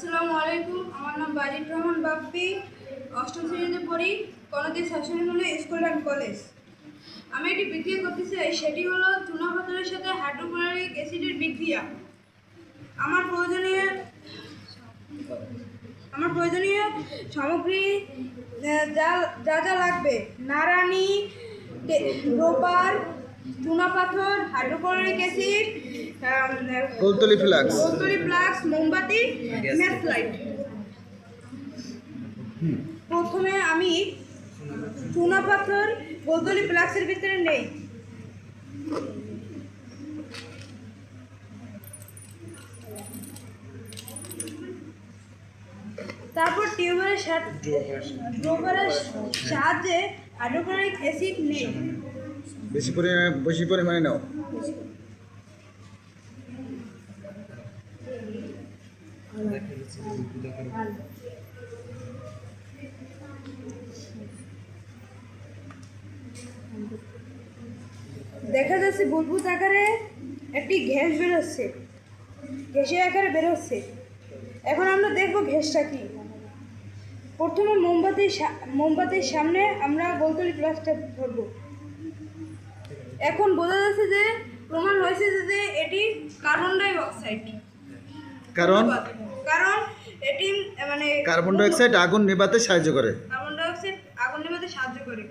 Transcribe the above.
আসসালামু আলাইকুম, আমার নাম বাজিদ রহমান বাপ্পি। অষ্টম শ্রেণীতে পড়ি কনদি শাসনী হলো স্কুল অ্যান্ড কলেজ আমি একটি বিক্রিয়া করতে চাই, সেটি হলো চুনা পাথরের সাথে হাইড্রোক্লোরিক অ্যাসিডের বিক্রিয়া। আমার প্রয়োজনীয় আমার প্রয়োজনীয় সামগ্রী, যা যা যা লাগবে। নারানি রোপার, চুনা পাথর হাইড্রোক্লোরিক অ্যাসিড কৌতলি ফ্লাক্স কৌতলি ফ্লাক্স মোমবাতি ম্যাথ লাইট প্রথমে আমি চুনা পাথর কৌতলি ফ্লাক্সের ভিতরে নেই। তারপর টিউবারের সাথে টিউবারের সাহায্যে হাইড্রোক্লোরিক অ্যাসিড নেই। বেশি পরিমাণে বেশি পরিমাণে নাও। দেখা যাচ্ছে বুদবুদ আকারে একটি ঘ্যাস বেরোচ্ছে। ঘেঁষের আকারে বেরোচ্ছে। এখন আমরা দেখব ঘেসটা কি। প্রথমে মোমবাতির মোমবাতির সামনে আমরা গোলতলি প্লাসটা ধরবো। এখন বোঝা যাচ্ছে যে প্রমাণ হয়েছে যে এটি কার্বন ডাই অক্সাইড কারণ মানে কার্বন ডাইঅক্সাইড আগুন নেভাতে সাহায্য করে। কার্বন ডাইঅক্সাইড আগুন নেভাতে সাহায্য করে।